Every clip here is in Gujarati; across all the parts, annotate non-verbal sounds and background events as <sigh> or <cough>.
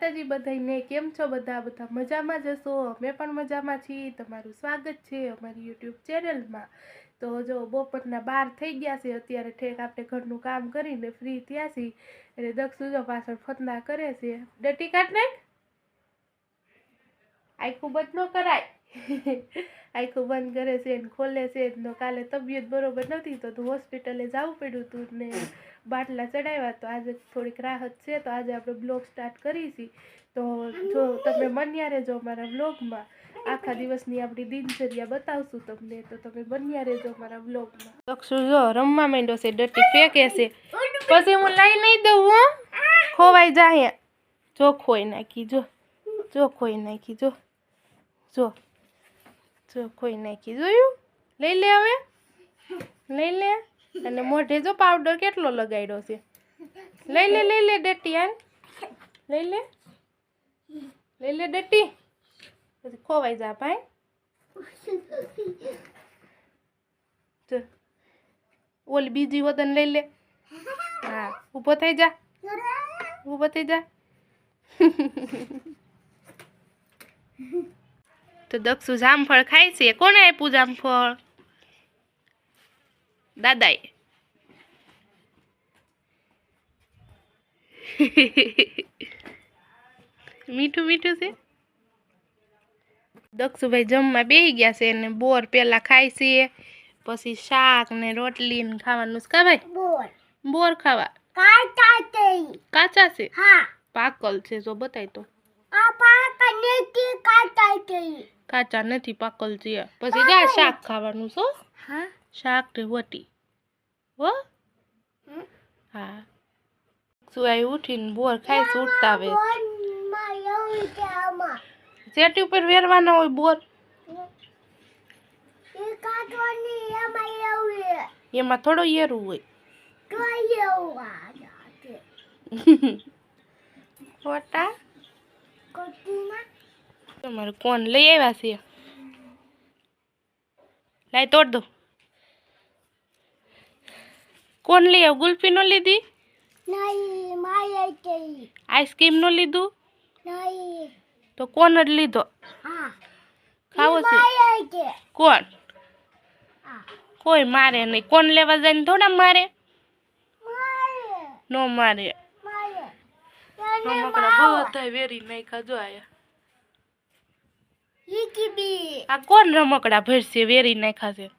માતાજી બધાને કેમ છો બધા? બધા મજામાં જશો અમે પણ મજામાં છીએ. તમારું સ્વાગત છે અમારી યુટ્યુબ ચેનલમાં. તો જો બપોરના બાર થઈ ગયા છે, અત્યારે ઠેક આપણે ઘરનું કામ કરીને ફ્રી થયા છીએ. એટલે દક્ષુ જો પાછળ ફતના કરે છે. ડટી કાઢ નાખ. આખું જ ન કરાય. આખું બંધ કરે છે ને ખોલે છે ને કાલે તબિયત બરોબર નથી તો તું હોસ્પિટલે જવું પડ્યું તું ને બાટલા ચડાવ્યા તો આજે થોડીક રાહત છે તો આજે આપણે બ્લોગ સ્ટાર્ટ કરીશી. તો જો તમે બન્યા રહેજો અમારા બ્લોગમાં. આખા દિવસની આપણી દિનચર્યા બતાવશું તમને તો તમે બન્યા રહેજો અમારા બ્લોગમાં. દક્ષુ જો, રમવા માંડ્યો છે ડટી ફેંકે છે. પછી હું લઈ નહીં દઉં, હો. ખોવાઈ જાય જો ખોઈ નાખી, જો. જો ખોઈ નાખી, જો. જો. જો ખોઈ નાખી જોયું? લઈ લે હવે. લઈ લે. અને મોઢે જો પાવડર કેટલો લગાડ્યો છે? લઈ લે લઈ લે ડેટી આન લઈ લે. લઈ લે ડેટી. પછી ખોવાઈ જા ભાઈ. ઓલી બીજી વતન લઈ લે. હા, ઊભો થઈ જા. ઊભો થઈ જા. તો દક્ષુ જામફળ ખાય છે. કોને આપ્યું જામફળ? દાદાએ. મીઠું મીઠું છે? દક્ષુભાઈ જમવા બેસી ગયા છે ને બોર પેલા ખાય છે. પછી શાક ને રોટલી ને ખાવાનું છે. કા ભાઈ? બોલ બોર ખાવા. કાટા તે કાચા છે? હા. પાકલ છે જો બતાય તો. આ પાકા નેતી કાટા તે કાચા નથી પાકલ છે. પછી જા શાક ખાવાનું છો હા? શાક ને વટી. હો? હા. સુવાઈ ઉઠીને બોર ખાઈ ઉઠતા આવે ચેટી ઉપર વેરવાના હોય બોર. એમાં થોડો યેરું હોય. તો <laughs> એવું આ જાતે ખોટા કોટીના તમારે કોણ લઈ આવ્યા છે? લાય તોડ દો. કોણ લઈ આવ ગુલ્ફી નો લીધી? નહીં આઈસ્ક્રીમ નો લીધું? તો કોણ જ લીધો? હા. ખાવો છે. કોણ? હા. કોઈ મારે નહીં. કોણ લેવા જાય ને થોડા મારે? નો મારે. મારે બહુ રમકડા વેરી નાખ્યા જો આયા. આ કોણ રમકડા ભરશે વેરી નાખાશે છે?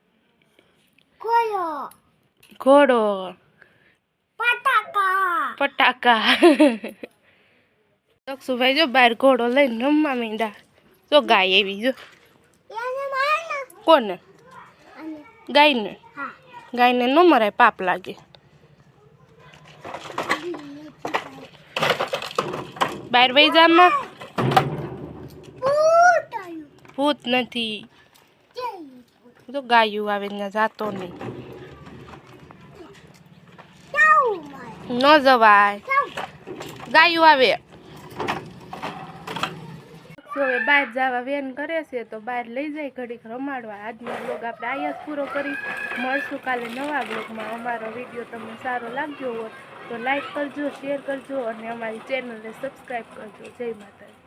ઘોડો. પટાકા. પટાકા. દક્ષુભાઈ જો બાર ઘોડો લઈને રમવા મીંડા જો ગાય એવી જો. કોને? ગાયને? ગાયને ન મરાય પાપ લાગે. બાર વહી જામાં ભૂત નથી. તો ગાયું આવે ને જાતો નહીં. ન જવાય. ગાયુ આવે. હવે બહાર જવા વેન કરે છે તો બહાર લઈ જાય ઘડીક રમાડવા. આજનો બ્લોગ આપણે અહીંયા પૂરો કરી. મળશું કાલે નવા બ્લોગમાં અમારો વીડિયો તમને સારો લાગ્યો હોય તો લાઈક કરજો શેર કરજો અને અમારી ચેનલને સબસ્ક્રાઈબ કરજો. જય માતા